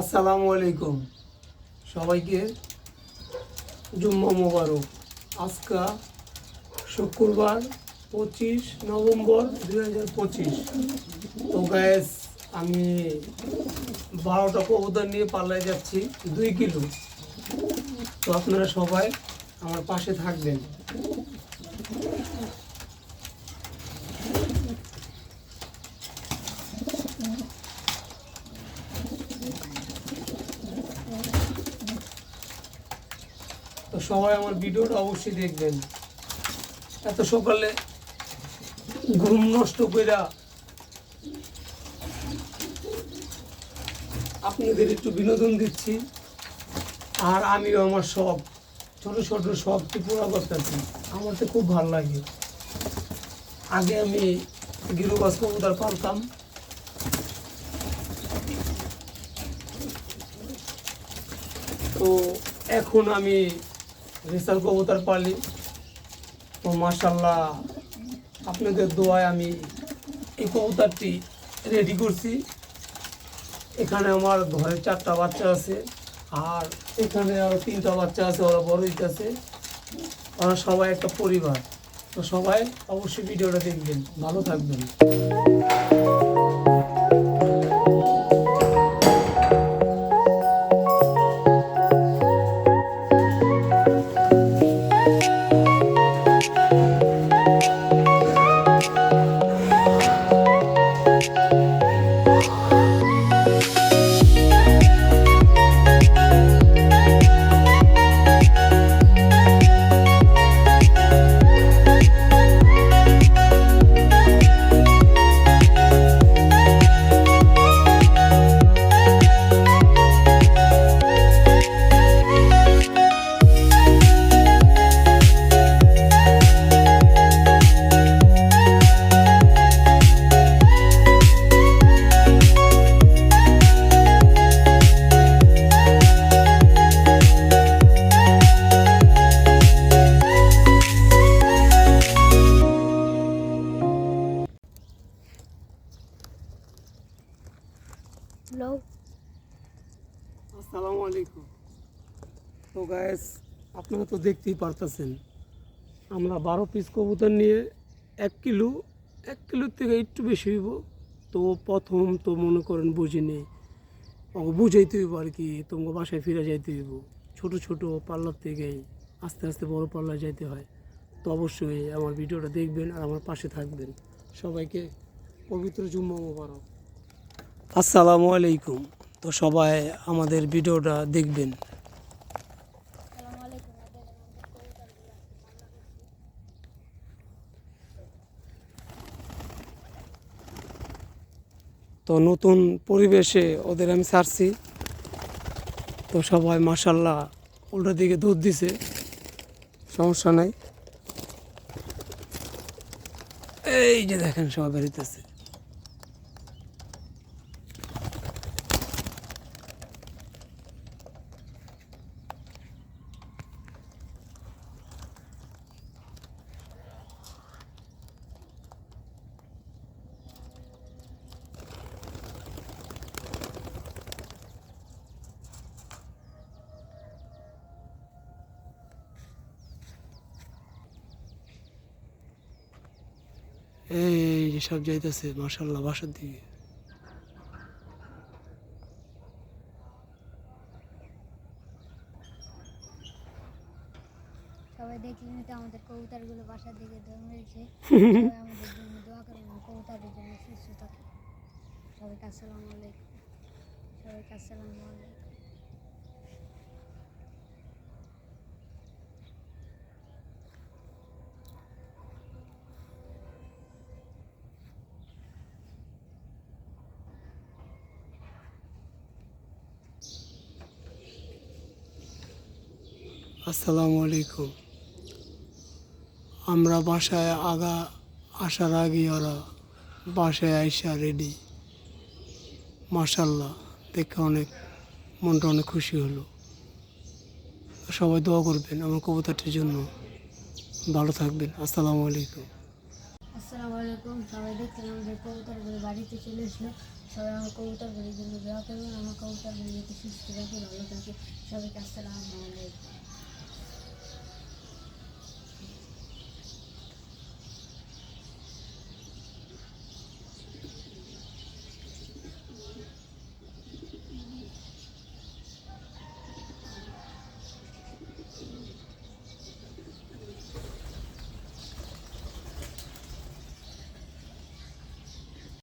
আসসালামু আলাইকুম। সবাইকে জুম্মা মোবারক। আজকা শুক্রবার পঁচিশ নভেম্বর দুই হাজার পঁচিশ। তো গ্যাস আমি বারোটা কবুতর নিয়ে পাল্লায় যাচ্ছি, দুই কিলো। তো আপনারা সবাই আমার পাশে থাকবেন। তো সবাই আমার ভিডিওটা অবশ্যই দেখবেন। এত সকালে ঘুম নষ্ট কইরা আপনাদের একটু বিনোদন দিচ্ছি, আর আমিও আমার শখ ছোট ছোট শখকে পুরো করতেছি। আমার তো খুব ভালো লাগে। আগে আমি গিরুবাস কবুতর পালতাম তো এখন আমি রেসার কবুতর পালি। তো মার্শাল্লাহ আপনাদের দোয়ায় আমি এই কবুতরটি রেডি করছি। এখানে আমার ঘরে চারটা বাচ্চা আছে, আর এখানে আরও তিনটা বাচ্চা আছে, ওরা বড় হইতেছে। ওরা সবাই একটা পরিবার। তো সবাই অবশ্যই ভিডিওটা দেখবেন। ভালো থাকবেন। হ্যালো আসসালামু আলাইকুম। তো গায়েস আপনারা তো দেখতেই পারতেছেন, আমরা বারো পিস কবুতর নিয়ে এক কিলো, এক কিলোর থেকে একটু বেশি হইব। তো প্রথম তো মনে করেন বুঝি নেই। আমাকে বুঝাইতে হইব আর কি, তোমাকে বাসায় ফিরে যাইতে হইব। ছোট ছোট পার্লার থেকেই আস্তে আস্তে বড় পার্লার যাইতে হয়। তো অবশ্যই আমার ভিডিওটা দেখবেন আর আমার পাশে থাকবেন। সবাইকে পবিত্র জুম্মা মোবারক। আসসালামু আলাইকুম। তো সবাই আমাদের ভিডিওটা দেখবেন। তো নতুন পরিবেশে ওদের আমি ছাড়ছি। তো সবাই মাসাল্লাহ উল্টো দিকে দুধ দিছে। সমস্যা নাই। এই যে দেখেন সবাই বেরিতেছে। এই যে সব যাইতেছে মাসাল্লাহ বাসার দিকে। সবাই দেখলেন তো আমাদের কবুতরগুলো বাসার দিকে দৌড়েছে আমাদের জন্য দোয়া আমার কবুতরের জন্য সুস্থ থাকে সবাইকে আসসালামু আলাইকুম। সবাইকে আসসালামু আলাইকুম। আসসালামু আলাইকুম। আমরা বাসায় আগা আসার আগে ওরা বাসায় আইসা রেডি মার্শাল্লাহ দেখে অনেক, মনটা অনেক খুশি হলো। সবাই দোয়া করবেন আমার কবুতরটির জন্য। ভালো থাকবেন, আসসালামু আলাইকুম। আসসালামু আলাইকুম, সবাই দেখলেন আমাদের বাড়িতে চলে এসলো সবাই আমার জন্য দোয়া করবেন, আমার যাতে সুস্থ থাকে, ভালো থাকে। সবাইকে আসসালামু আলাইকুম।